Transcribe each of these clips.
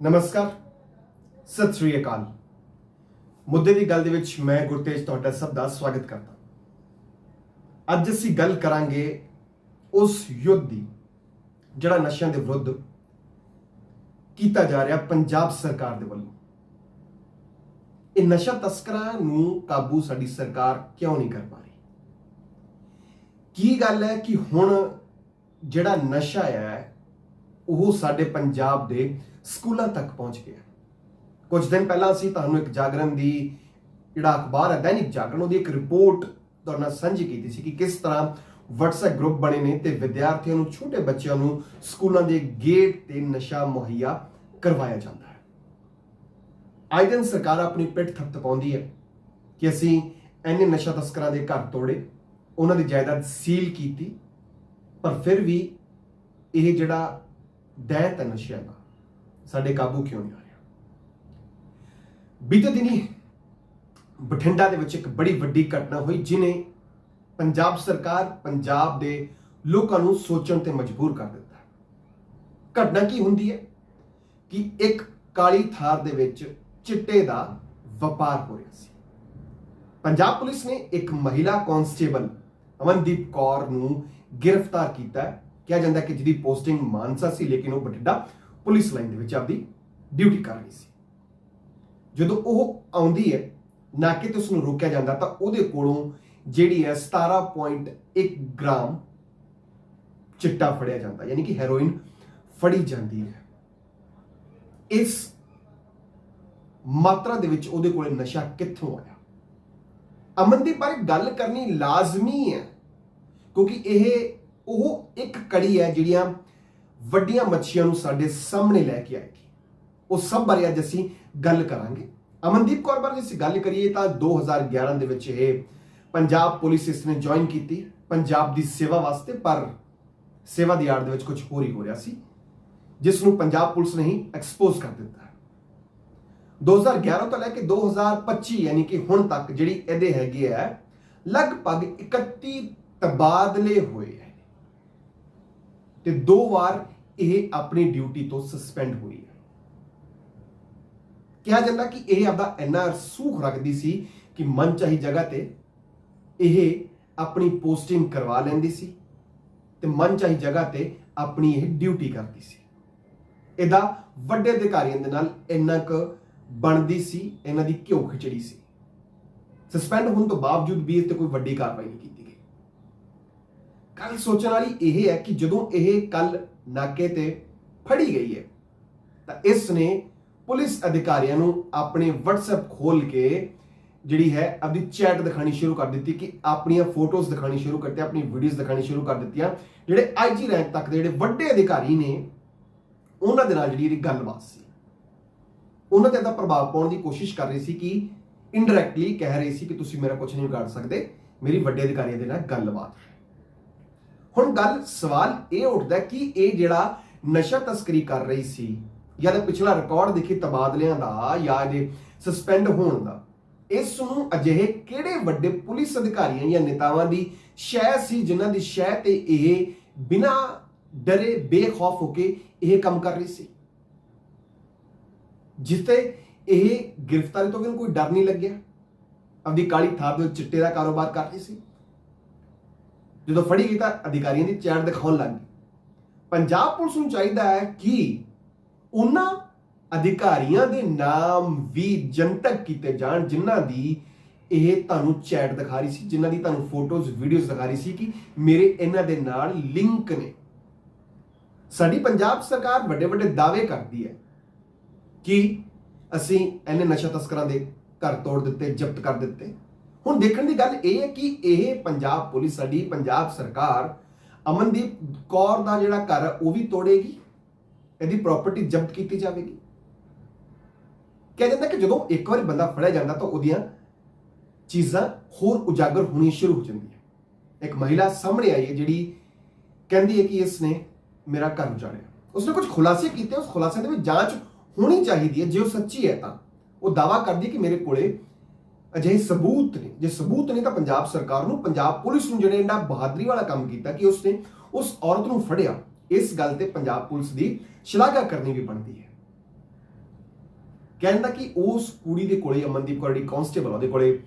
ਨਮਸਕਾਰ। ਸਤਿ ਸ੍ਰੀ ਅਕਾਲ। ਮੁੱਦੇ ਦੀ ਗੱਲ ਦੇ ਵਿੱਚ ਮੈਂ ਗੁਰਤੇਜ ਤੁਹਾਡਾ ਸਭ ਦਾ ਸਵਾਗਤ ਕਰਦਾ ਅੱਜ ਅਸੀਂ ਗੱਲ ਕਰਾਂਗੇ ਉਸ ਯੁੱਧ ਦੀ, ਜਿਹੜਾ ਨਸ਼ਿਆਂ ਦੇ ਵਿਰੁੱਧ ਕੀਤਾ ਜਾ ਰਿਹਾ ਪੰਜਾਬ ਸਰਕਾਰ ਦੇ ਵੱਲੋਂ। ਇਹ ਨਸ਼ਾ ਤਸਕਰਾਂ ਨੂੰ ਕਾਬੂ ਸਾਡੀ ਸਰਕਾਰ ਕਿਉਂ ਨਹੀਂ ਕਰ ਪਾ ਰਹੀ? ਕੀ ਗੱਲ ਹੈ ਕਿ ਹੁਣ ਜਿਹੜਾ ਨਸ਼ਾ ਹੈ ਉਹ ਸਾਡੇ ਪੰਜਾਬ ਦੇ ਸਕੂਲਾਂ ਤੱਕ ਪਹੁੰਚ ਗਿਆ। ਕੁਝ ਦਿਨ ਪਹਿਲਾਂ ਅਸੀਂ ਤੁਹਾਨੂੰ ਇੱਕ ਜਾਗਰਣ ਦੀ ਜਿਹੜਾ ਅਖਬਾਰ ਹੈ, ਦੈਨਿਕ ਜਾਗਰਣ, ਉਹਦੀ ਇੱਕ ਰਿਪੋਰਟ ਤੁਹਾਡੇ ਨਾਲ ਸਾਂਝੀ ਕੀਤੀ ਸੀ ਕਿ ਕਿਸ ਤਰ੍ਹਾਂ WhatsApp ਗਰੁੱਪ ਬਣੇ ਨੇ ਤੇ ਵਿਦਿਆਰਥੀਆਂ ਨੂੰ, ਛੋਟੇ ਬੱਚਿਆਂ ਨੂੰ ਸਕੂਲਾਂ ਦੇ ਗੇਟ ਤੇ ਨਸ਼ਾ ਮੁਹੱਈਆ ਕਰਵਾਇਆ ਜਾਂਦਾ ਹੈ। ਆਏ ਦਿਨ ਸਰਕਾਰ ਆਪਣੀ ਪਿੱਠ ਥਪਥਪਾਉਂਦੀ ਹੈ ਕਿ ਅਸੀਂ ਐਨੇ ਨਸ਼ਾ ਤਸਕਰਾਂ ਦੇ ਘਰ ਤੋੜੇ, ਉਹਨਾਂ ਦੀ ਜਾਇਦਾਦ ਸੀਲ ਕੀਤੀ, ਪਰ ਫਿਰ ਵੀ ਇਹ ਜਿਹੜਾ ਦੈਤ ਹੈ ਨਸ਼ਿਆਂ ਦਾ, ਸਾਡੇ ਕਾਬੂ ਕਿਉਂ ਨਹੀਂ ਆ ਰਿਹਾ? ਬੀਤੇ ਦਿਨੀ ਬਠਿੰਡਾ ਦੇ ਵਿੱਚ ਇੱਕ ਬੜੀ ਵੱਡੀ ਘਟਨਾ ਹੋਈ, ਜਿਨੇ ਪੰਜਾਬ ਸਰਕਾਰ ਪੰਜਾਬ ਦੇ ਲੋਕਾਂ ਨੂੰ ਸੋਚਣ ਤੇ ਮਜਬੂਰ ਕਰ ਦਿੱਤਾ ਘਟਨਾ ਕੀ ਹੁੰਦੀ ਹੈ? ਕਿ ਇੱਕ ਕਾਲੀ ਥਾਰ ਦੇ ਵਿੱਚ ਚਿੱਟੇ ਦਾ ਵਪਾਰ ਹੋ ਰਿਹਾ ਸੀ। ਪੰਜਾਬ ਪੁਲਿਸ ਨੇ ਇੱਕ ਮਹਿਲਾ ਕਾਂਸਟੇਬਲ ਅਮਨਦੀਪ ਕੌਰ ਨੂੰ ਗ੍ਰਿਫਤਾਰ ਕੀਤਾ ਹੈ। ਕਿਹਾ ਜਾਂਦਾ ਕਿ ਜਿਹਦੀ ਪੋਸਟਿੰਗ ਮਾਨਸਾ ਸੀ, ਲੇਕਿਨ ਉਹ ਬਠਿੰਡਾ ਪੁਲਿਸ ਲਾਈਨ ਦੇ ਵਿੱਚ ਆਪਦੀ ਡਿਊਟੀ ਕਰ ਰਹੀ ਸੀ। ਜਦੋਂ ਉਹ ਆਉਂਦੀ ਹੈ, ਨਾ ਤੇ ਉਸ ਨੂੰ ਰੋਕਿਆ ਜਾਂਦਾ, ਤਾਂ ਉਹਦੇ ਕੋਲੋਂ ਜਿਹੜੀ ਹੈ 17.1 ਗ੍ਰਾਮ ਚਿੱਟਾ ਫੜਿਆ ਜਾਂਦਾ, ਯਾਨੀ ਕਿ ਹੈਰੋਇਨ ਫੜੀ ਜਾਂਦੀ ਹੈ। ਇਸ ਮਾਤਰਾ ਦੇ ਵਿੱਚ ਉਹਦੇ ਕੋਲੇ ਨਸ਼ਾ ਕਿੱਥੋਂ ਆਇਆ? ਅਮਨਦੀਪ ਬਾਰੇ ਗੱਲ ਕਰਨੀ ਲਾਜ਼ਮੀ ਹੈ, ਕਿਉਂਕਿ ਇਹ ਉਹ ਇੱਕ ਕੜੀ ਹੈ ਜਿਹੜੀਆਂ ਵੱਡੀਆਂ ਮੱਛੀਆਂ ਨੂੰ ਸਾਡੇ ਸਾਹਮਣੇ ਲੈ ਕੇ ਆਏਗੀ। ਉਹ ਸਭ ਬਾਰੇ ਅੱਜ ਅਸੀਂ ਗੱਲ ਕਰਾਂਗੇ। ਅਮਨਦੀਪ ਕੌਰ ਬਾਰੇ ਜੇ ਅਸੀਂ ਗੱਲ ਕਰੀਏ ਤਾਂ 2011 ਦੇ ਵਿੱਚ ਇਹ ਪੰਜਾਬ ਪੁਲਿਸ ਇਸ ਨੇ ਜੁਆਇਨ ਕੀਤੀ, ਪੰਜਾਬ ਦੀ ਸੇਵਾ ਵਾਸਤੇ, ਪਰ ਸੇਵਾ ਦੀ ਆੜ ਦੇ ਵਿੱਚ ਕੁਝ ਹੋਰ ਹੀ ਹੋ ਰਿਹਾ ਸੀ, ਜਿਸ ਨੂੰ ਪੰਜਾਬ ਪੁਲਿਸ ਨੇ ਹੀ ਐਕਸਪੋਜ਼ ਕਰ ਦਿੱਤਾ 2011 ਤੋਂ ਲੈ ਕੇ 2025 ਯਾਨੀ ਕਿ ਹੁਣ ਤੱਕ ਜਿਹੜੀ ਇਹਦੇ ਹੈਗੇ ਆ, ਲਗਭਗ 31 ਤਬਾਦਲੇ ਹੋਏ ਹੈ ਤੇ ਦੋ ਵਾਰ ਇਹ ਆਪਣੀ ਡਿਊਟੀ ਤੋਂ ਸਸਪੈਂਡ ਹੋਈ ਹੈ ਕਿਹਾ ਜਾਂਦਾ ਕਿ ਇਹ ਆਪਦਾ ਇੰਨਾ ਸੂਖ ਰੱਖਦੀ ਸੀ ਕਿ ਮਨ ਜਗ੍ਹਾ ਤੇ ਇਹ ਆਪਣੀ ਪੋਸਟਿੰਗ ਕਰਵਾ ਲੈਂਦੀ ਸੀ ਤੇ ਮਨ ਜਗ੍ਹਾ ਤੇ ਆਪਣੀ ਇਹ ਡਿਊਟੀ ਕਰਦੀ ਸੀ। ਇਹਦਾ ਵੱਡੇ ਅਧਿਕਾਰੀਆਂ ਦੇ ਨਾਲ ਇੰਨਾ ਕੁ ਬਣਦੀ ਸੀ, ਇਹਨਾਂ ਦੀ ਘਿਓ ਖਿਚੜੀ ਸੀ। ਸਸਪੈਂਡ ਹੋਣ ਤੋਂ ਬਾਵਜੂਦ ਵੀ ਇਸ ਤੇ ਕੋਈ ਵੱਡੀ ਕਾਰਵਾਈ ਨਹੀਂ ਕੀਤੀ ਗਈ। ਕੱਲ ਸੋਚਣ ਵਾਲੀ ਇਹ ਹੈ ਕਿ ਜਦੋਂ ਇਹ ਕੱਲ ਨਾਕੇ ਤੇ ਫੜੀ ਗਈ ਹੈ, ਤਾਂ ਇਸ ਨੇ ਪੁਲਿਸ ਅਧਿਕਾਰੀਆਂ ਨੂੰ ਆਪਣੇ WhatsApp ਖੋਲ ਕੇ ਜਿਹੜੀ ਹੈ ਆਪਣੀ ਚੈਟ ਦਿਖਾਣੀ ਸ਼ੁਰੂ ਕਰ ਦਿੱਤੀ ਕਿ ਆਪਣੀਆਂ ਫੋਟੋਜ਼ ਦਿਖਾਣੀ ਸ਼ੁਰੂ ਕਰਤੇ ਆਪਣੀ ਵੀਡੀਓਜ਼ ਦਿਖਾਣੀ ਸ਼ੁਰੂ ਕਰ ਦਿੱਤੀਆਂ। ਜਿਹੜੇ ਆਈਜੀ ਰੈਂਕ ਤੱਕ ਦੇ ਜਿਹੜੇ ਵੱਡੇ ਅਧਿਕਾਰੀ ਨੇ, ਉਹਨਾਂ ਦੇ ਨਾਲ ਜਿਹੜੀ ਇਹਦੀ ਗੱਲਬਾਤ ਸੀ। ਉਹਨਾਂ ਤੇ ਇਹਦਾ ਪ੍ਰਭਾਵ ਪਾਉਣ ਦੀ ਕੋਸ਼ਿਸ਼ ਕਰ ਰਹੀ ਸੀ ਕਿ ਇਨਡਾਇਰੈਕਟਲੀ ਕਹਿ ਰਹੀ ਸੀ ਕਿ ਤੁਸੀਂ ਮੇਰਾ ਕੁਝ ਨਹੀਂ ਕਰ ਸਕਦੇ, ਮੇਰੀ ਵੱਡੇ ਅਧਿਕਾਰੀਆਂ ਦੇ ਨਾਲ ਗੱਲਬਾਤ। ਹੁਣ ਗੱਲ, ਸਵਾਲ ਇਹ ਉੱਠਦਾ ਕਿ ਇਹ ਜਿਹੜਾ ਨਸ਼ਾ ਤਸਕਰੀ ਕਰ ਰਹੀ ਸੀ ਜਾਂ ਦਾ ਪਿਛਲਾ ਰਿਕਾਰਡ ਦੇਖੀ ਤਬਾਦਲਿਆਂ ਦਾ ਜਾਂ ਇਹਦੇ ਸਸਪੈਂਡ ਹੋਣ ਦਾ, ਇਸ ਨੂੰ ਅਜਿਹੇ ਕਿਹੜੇ ਵੱਡੇ ਪੁਲਿਸ ਅਧਿਕਾਰੀਆਂ ਜਾਂ ਨੇਤਾਵਾਂ ਦੀ ਸ਼ੈ ਸੀ ਜਿਨ੍ਹਾਂ ਦੀ ਸ਼ੈ ਤੇ ਇਹ ਬਿਨਾ ਡਰੇ ਬੇਖੌਫ ਹੋ ਕੇ ਇਹ ਕੰਮ ਕਰ ਰਹੀ ਸੀ? ਜਿਸ 'ਤੇ ਇਹ ਗ੍ਰਿਫਤਾਰੀ ਤੋਂ ਵੀ ਕੋਈ ਡਰ ਨਹੀਂ ਲੱਗਿਆ। ਆਪਦੀ ਕਾਲੀ ਥਾਪ ਦੇ ਚਿੱਟੇ ਦਾ ਕਾਰੋਬਾਰ ਕਰ ਰਹੀ ਸੀ। ਜਦੋਂ ਫੜੀ ਗਈ ਤਾਂ ਅਧਿਕਾਰੀਆਂ ਦੀ ਚੈਟ ਦਿਖਾਉਣ ਲੱਗ ਗਈ। ਪੰਜਾਬ ਪੁਲਿਸ ਨੂੰ ਚਾਹੀਦਾ ਹੈ ਕਿ ਉਹਨਾਂ ਅਧਿਕਾਰੀਆਂ ਦੇ ਨਾਮ ਵੀ ਜਨਤਕ ਕੀਤੇ ਜਾਣ, ਜਿਨ੍ਹਾਂ ਦੀ ਇਹ ਤੁਹਾਨੂੰ ਚੈਟ ਦਿਖਾ ਰਹੀ ਸੀ, ਜਿਨ੍ਹਾਂ ਦੀ ਤੁਹਾਨੂੰ ਫੋਟੋਜ਼, ਵੀਡੀਓਜ਼ ਦਿਖਾ ਰਹੀ ਸੀ ਕਿ ਮੇਰੇ ਇਹਨਾਂ ਦੇ ਨਾਲ ਲਿੰਕ ਨੇ। ਸਾਡੀ ਪੰਜਾਬ ਸਰਕਾਰ ਵੱਡੇ ਵੱਡੇ ਦਾਅਵੇ ਕਰਦੀ ਹੈ। ਕਿ ਅਸੀਂ ਇਹਨੇ ਨਸ਼ਾ ਤਸਕਰਾਂ ਦੇ ਘਰ ਤੋੜ ਦਿੱਤੇ, ਜ਼ਬਤ ਕਰ ਦਿੱਤੇ। ਹੁਣ ਦੇਖਣ ਦੀ ਗੱਲ ਇਹ ਹੈ ਕਿ ਇਹ ਪੰਜਾਬ ਪੁਲਿਸ ਸਾਡੀ, ਪੰਜਾਬ ਸਰਕਾਰ ਅਮਨਦੀਪ ਕੌਰ ਦਾ ਜਿਹੜਾ ਘਰ ਹੈ, ਉਹ ਵੀ ਤੋੜੇਗੀ। ਇਹਦੀ ਪ੍ਰਾਪਰਟੀ ਜ਼ਬਤ ਕੀਤੀ ਜਾਵੇਗੀ। ਕਿਹਾ ਜਾਂਦਾ ਕਿ ਜਦੋਂ ਇੱਕ ਵਾਰੀ ਬੰਦਾ ਫੜਿਆ ਜਾਂਦਾ ਤਾਂ ਉਹਦੀਆਂ ਚੀਜ਼ਾਂ ਹੋਰ ਉਜਾਗਰ ਹੋਣੀ ਸ਼ੁਰੂ ਹੋ ਜਾਂਦੀਆਂ ਇੱਕ ਮਹਿਲਾ ਸਾਹਮਣੇ ਆਈ ਹੈ ਜਿਹੜੀ ਕਹਿੰਦੀ ਹੈ ਕਿ ਇਸ ਨੇ ਮੇਰਾ ਘਰ ਉਜਾੜਿਆ। ਉਸਨੇ ਕੁਝ ਖੁਲਾਸੇ ਕੀਤੇ, ਉਸ ਖੁਲਾਸੇ ਦੇ ਵਿੱਚ ਜਾਂਚ ਹੋਣੀ ਚਾਹੀਦੀ ਹੈ ਜੇ ਉਹ ਸੱਚੀ ਹੈ ਤਾਂ। ਉਹ ਦਾਵਾ ਕਰਦੀ ਕਿ ਮੇਰੇ ਕੋਲੇ ਅਜਿਹੇ ਸਬੂਤ ਨੇ। ਜੇ ਸਬੂਤ ਨਹੀਂ ਤਾਂ ਪੰਜਾਬ ਸਰਕਾਰ ਨੂੰ ਪੰਜਾਬ ਪੁਲਿਸ ਨੂੰ ਜਿਹੜੇ ਇੰਨਾ ਬਹਾਦਰੀ ਵਾਲਾ ਕੰਮ ਕੀਤਾ ਕਿ ਉਸਨੇ ਉਸ ਔਰਤ ਨੂੰ ਫੜਿਆ। ਇਸ ਗੱਲ ਤੇ ਪੰਜਾਬ ਪੁਲਿਸ ਦੀ ਸ਼ਲਾਘਾ ਕਰਨੀ ਵੀ ਬਣਦੀ ਹੈ। ਕਹਿੰਦਾ ਕਿ ਉਸ ਕੁੜੀ ਦੇ ਕੋਲੇ ਅਮਨਦੀਪ ਕੌਰ ਦੀ ਕਾਂਸਟੇਬਲ ਉਹਦੇ ਕੋਲੇ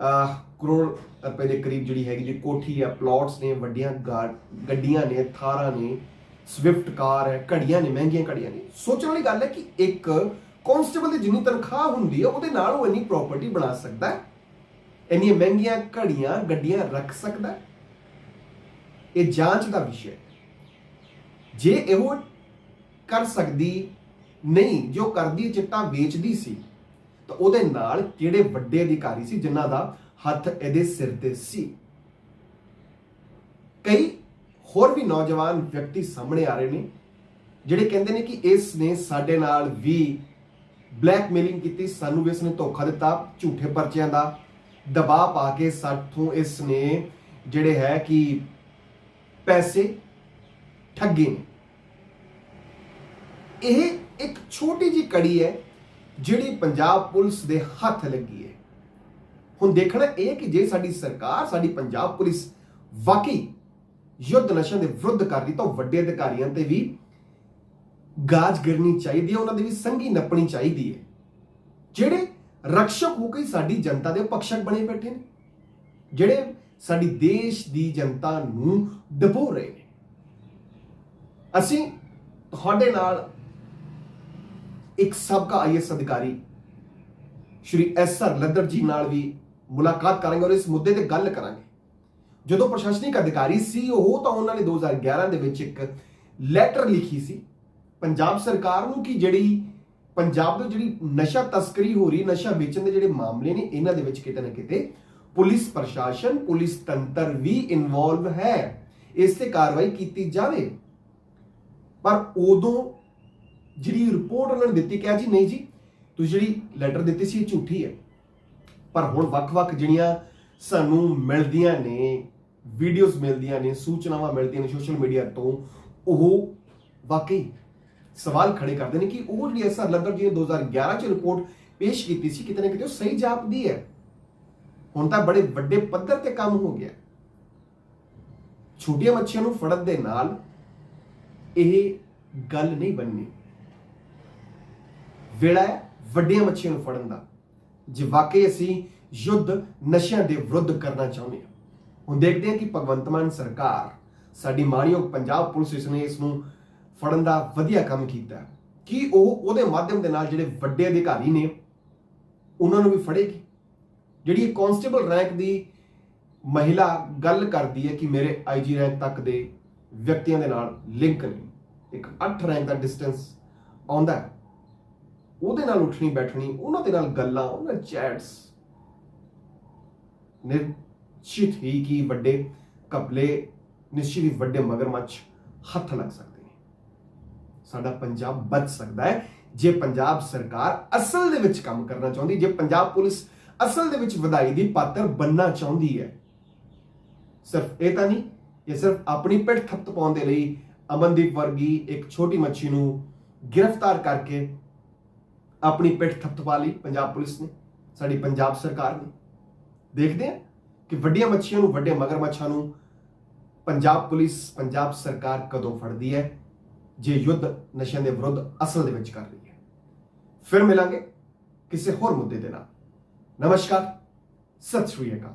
ਅਹ, ਕਰੋੜ ਰੁਪਏ ਦੇ ਕਰੀਬ ਜਿਹੜੀ ਹੈਗੀ ਜੀ ਕੋਠੀ ਹੈ ਪਲਾਟਸ ਨੇ ਵੱਡੀਆਂ ਗਾ- ਗੱਡੀਆਂ ਨੇ ਥਾਰਾਂ ਨੇ ਸਵਿਫਟ ਕਾਰ ਹੈ, ਘੜੀਆਂ ਨੇ, ਮਹਿੰਗੀਆਂ ਘੜੀਆਂ ਨੇ। ਸੋਚਣ ਵਾਲੀ ਗੱਲ ਹੈ ਕਿ ਇੱਕ ਕਾਂਸਟੇਬਲ ਦੀ ਜਿੰਨੀ ਤਨਖਾਹ ਹੁੰਦੀ ਹੈ, ਉਹਦੇ ਨਾਲ ਉਹ ਇੰਨੀ ਪ੍ਰਾਪਰਟੀ ਬਣਾ ਸਕਦਾ ਹੈ। ਇੰਨੀਆਂ ਮਹਿੰਗੀਆਂ ਘੜੀਆਂ, ਗੱਡੀਆਂ ਰੱਖ ਸਕਦਾ ਹੈ। ਇਹ ਜਾਂਚ ਦਾ ਵਿਸ਼ਾ ਹੈ। ਜੇ ਇਹੋ ਕਰ ਸਕਦੀ, ਨਹੀਂ, ਜੋ ਕਰਦੀ ਚਿੱਟਾ ਵੇਚਦੀ ਸੀ, ਤਾਂ ਉਹਦੇ ਨਾਲ ਕਿਹੜੇ ਵੱਡੇ ਅਧਿਕਾਰੀ ਸੀ, ਜਿਨ੍ਹਾਂ ਦਾ ਹੱਥ ਇਹਦੇ ਸਿਰ ਤੇ ਸੀ? ਕਈ ਹੋਰ ਵੀ ਨੌਜਵਾਨ ਵਿਅਕਤੀ ਸਾਹਮਣੇ ਆ ਰਹੇ ਨੇ, ਜਿਹੜੇ ਕਹਿੰਦੇ ਨੇ ਕਿ ਇਸ ਨੇ ਸਾਡੇ ਨਾਲ ਵੀ ਬਲੈਕਮੇਲਿੰਗ ਕੀਤੀ, ਸਾਨੂੰ ਵੀ ਇਸ ਨੇ ਧੋਖਾ ਦਿੱਤਾ, ਝੂਠੇ ਪਰਚਿਆਂ ਦਾ ਦਬਾਅ ਪਾ ਕੇ ਸਾਥੋਂ ਇਸ ਨੇ ਜਿਹੜੇ ਹੈ ਕਿ ਪੈਸੇ ਠੱਗੇ ਨੇ। ਇਹ ਇੱਕ ਛੋਟੀ ਜੀ ਕੜੀ ਹੈ, ਜਿਹੜੀ ਪੰਜਾਬ ਪੁਲਿਸ ਦੇ ਹੱਥ ਲੱਗੀ ਹੈ। ਹੁਣ ਦੇਖਣਾ ਇਹ ਕਿ ਜੇ ਸਾਡੀ ਸਰਕਾਰ, ਸਾਡੀ ਪੰਜਾਬ ਪੁਲਿਸ ਵਾਕਈ ਯੁੱਧ ਨਸ਼ਿਆਂ ਦੇ ਵਿਰੁੱਧ ਕਰਦੀ ਤਾਂ ਉਹ ਵੱਡੇ ਅਧਿਕਾਰੀਆਂ ਤੇ ਵੀ ਗਾਜ ਗਿਰਨੀ ਚਾਹੀਦੀ ਹੈ, ਉਹਨਾਂ ਦੀ ਵੀ ਸੰਗੀ ਨੱਪਣੀ ਚਾਹੀਦੀ ਹੈ। ਜਿਹੜੇ ਰਕਸ਼ਕ ਹੋ ਕੇ ਸਾਡੀ ਜਨਤਾ ਦੇ ਪਕਸ਼ਕ ਬਣੇ ਬੈਠੇ ਨੇ, ਜਿਹੜੇ ਸਾਡੀ ਦੇਸ਼ ਦੀ ਜਨਤਾ ਨੂੰ ਡਬੋ ਰਹੇ ਨੇ। ਅਸੀਂ ਤੁਹਾਡੇ ਨਾਲ ਇੱਕ ਸਾਬਕਾ ਆਈਐਸ ਅਧਿਕਾਰੀ ਸ਼੍ਰੀ ਐਸ ਆਰ ਲੱਦਰ ਜੀ ਨਾਲ ਵੀ ਮੁਲਾਕਾਤ ਕਰਾਂਗੇ ਔਰ ਇਸ ਮੁੱਦੇ ਤੇ ਗੱਲ ਕਰਾਂਗੇ। ਜਦੋਂ ਪ੍ਰਸ਼ਾਸਨਿਕ ਅਧਿਕਾਰੀ ਸੀ, ਉਹ ਤਾਂ ਉਹਨਾਂ ਨੇ 2011 ਦੇ ਵਿੱਚ ਇੱਕ ਲੈਟਰ ਲਿਖੀ ਸੀ, ਪੰਜਾਬ ਸਰਕਾਰ ਨੂੰ ਕਿ ਜਿਹੜੀ ਪੰਜਾਬ ਦੇ ਜਿਹੜੀ ਨਸ਼ਾ ਤਸਕਰੀ ਹੋ ਰਹੀ, ਨਸ਼ਾ ਵੇਚਣ ਦੇ ਜਿਹੜੇ ਮਾਮਲੇ ਨੇ, ਇਹਨਾਂ ਦੇ ਵਿੱਚ ਕਿਤੇ ਨਾ ਕਿਤੇ ਪੁਲਿਸ ਪ੍ਰਸ਼ਾਸਨ, ਪੁਲਿਸ ਤੰਤਰ ਵੀ ਇਨਵੋਲਵ ਹੈ। ਇਸ ਤੇ ਕਾਰਵਾਈ ਕੀਤੀ ਜਾਵੇ। ਪਰ ਉਦੋਂ ਜਿਹੜੀ ਰਿਪੋਰਟ ਉਹਨਾਂ ਨੇ ਦਿੱਤੀ, ਕਿਹਾ ਜੀ, ਨਹੀਂ ਜੀ, ਤੁਸੀਂ ਜਿਹੜੀ ਲੈਟਰ ਦਿੱਤੀ ਸੀ, ਇਹ ਝੂਠੀ ਹੈ। ਪਰ ਹੁਣ ਵੱਖ-ਵੱਖ ਜਿਹੜੀਆਂ ਸਾਨੂੰ ਮਿਲਦੀਆਂ ਨੇ ਵੀਡੀਓਜ਼ ਮਿਲਦੀਆਂ ਨੇ, ਸੂਚਨਾਵਾਂ ਮਿਲਦੀਆਂ ਨੇ ਸੋਸ਼ਲ ਮੀਡੀਆ ਤੋਂ, ਉਹ ਵਾਕਈ ਸਵਾਲ ਖੜੇ ਕਰਦੇ ਨੇ ਕਿ ਉਹ ਜਿਹੜੀ ਐਸਾ ਲੱਦਰ ਜੀ ਨੇ 2011 ਚ ਰਿਪੋਰਟ ਪੇਸ਼ ਕੀਤੀ ਸੀ, ਕਿਤੇ ਨਾ ਕਿਤੇ ਉਹ ਸਹੀ ਜਾਪਦੀ ਹੈ। ਹੁਣ ਤਾਂ ਬੜੇ ਵੱਡੇ ਪੱਧਰ ਤੇ ਕੰਮ ਹੋ ਗਿਆ। ਛੋਟੀਆਂ ਮੱਛੀਆਂ ਨੂੰ ਫੜਨ ਦੇ ਨਾਲ ਇਹ ਗੱਲ ਨਹੀਂ ਬਣਨੀ। ਵੇਲਾ ਹੈ ਵੱਡੀਆਂ ਮੱਛੀਆਂ ਨੂੰ ਫੜਨ ਦਾ। ਜੇ ਵਾਕਈ ਅਸੀਂ ਯੁੱਧ ਨਸ਼ਿਆਂ ਦੇ ਵਿਰੁੱਧ ਕਰਨਾ ਚਾਹੁੰਦੇ ਹਾਂ ਹੁਣ ਦੇਖਦੇ ਹਾਂ ਕਿ ਭਗਵੰਤ ਮਾਨ ਸਰਕਾਰ ਸਾਡੀ ਮਾਣਯੋਗ ਪੰਜਾਬ ਪੁਲਿਸ ਇਸ ਨੇ ਇਸ ਨੂੰ ਫੜਨ ਦਾ ਵਧੀਆ ਕੰਮ ਕੀਤਾ ਕਿ ਉਹ ਉਹਦੇ ਮਾਧਿਅਮ ਦੇ ਨਾਲ ਜਿਹੜੇ ਵੱਡੇ ਅਧਿਕਾਰੀ ਨੇ, ਉਹਨਾਂ ਨੂੰ ਵੀ ਫੜੇਗੀ? ਜਿਹੜੀ ਇਹ ਕਾਂਸਟੇਬਲ ਰੈਂਕ ਦੀ ਮਹਿਲਾ ਗੱਲ ਕਰਦੀ ਹੈ ਕਿ ਮੇਰੇ ਆਈਜੀ ਰੈਂਕ ਤੱਕ ਦੇ ਵਿਅਕਤੀਆਂ ਦੇ ਨਾਲ ਲਿੰਕ ਨੇ। ਇੱਕ 8 ਰੈਂਕ ਦਾ ਡਿਸਟੈਂਸ ਆਉਂਦਾ ਉਹਦੇ ਨਾਲ ਉੱਠਣੀ ਬੈਠਣੀ, ਉਹਨਾਂ ਦੇ ਨਾਲ ਗੱਲਾਂ, ਉਹਨਾਂ ਚੈਟਸ ਨਿਸ਼ਚਿਤ ਹੀ ਕਿ ਵੱਡੇ ਕਪਲੇ ਨਿਸ਼ਚਿਤ ਹੀ ਵੱਡੇ ਮਗਰਮੱਛ ਹੱਥ ਲੱਗ ਸਕਦੇ ਨੇ। ਸਾਡਾ ਪੰਜਾਬ ਬਚ ਸਕਦਾ ਹੈ। ਜੇ ਪੰਜਾਬ ਸਰਕਾਰ ਅਸਲ ਦੇ ਵਿੱਚ ਕੰਮ ਕਰਨਾ ਚਾਹੁੰਦੀ, ਜੇ ਪੰਜਾਬ ਪੁਲਿਸ ਅਸਲ ਦੇ ਵਿੱਚ ਵਧਾਈ ਦੀ ਪਾਤਰ ਬੰਨਣਾ ਚਾਹੁੰਦੀ ਹੈ, ਸਿਰਫ ਇਹ ਤਾਂ ਨਹੀਂ, ਇਹ ਸਿਰਫ ਆਪਣੀ ਪਿੱਠ ਥੱਪ ਪਾਉਣ ਦੇ ਲਈ ਅਮਨਦੀਪ ਵਰਗੀ ਇੱਕ ਛੋਟੀ ਮੱਛੀ ਨੂੰ ਗ੍ਰਿਫਤਾਰ ਕਰਕੇ ਆਪਣੀ ਪਿੱਠ ਥਪਥਪਾ ਲਈ ਪੰਜਾਬ ਪੁਲਿਸ ਨੇ, ਸਾਡੀ ਪੰਜਾਬ ਸਰਕਾਰ ਨੇ। ਦੇਖਦੇ ਹਾਂ। ਕਿ ਵੱਡੀਆਂ ਮੱਛੀਆਂ ਨੂੰ, ਵੱਡੇ ਮਗਰਮੱਛਾਂ ਨੂੰ ਪੰਜਾਬ ਪੁਲਿਸ, ਪੰਜਾਬ ਸਰਕਾਰ ਕਦੋਂ ਫੜਦੀ ਹੈ? ਜੇ ਯੁੱਧ ਨਸ਼ਿਆਂ ਦੇ ਵਿਰੁੱਧ ਅਸਲ ਦੇ ਵਿੱਚ ਕਰ ਰਹੀ ਹੈ। ਫਿਰ ਮਿਲਾਂਗੇ ਕਿਸੇ ਹੋਰ ਮੁੱਦੇ ਦੇ ਨਾਲ। ਨਮਸਕਾਰ, ਸਤਿ ਸ਼੍ਰੀ ਅਕਾਲ।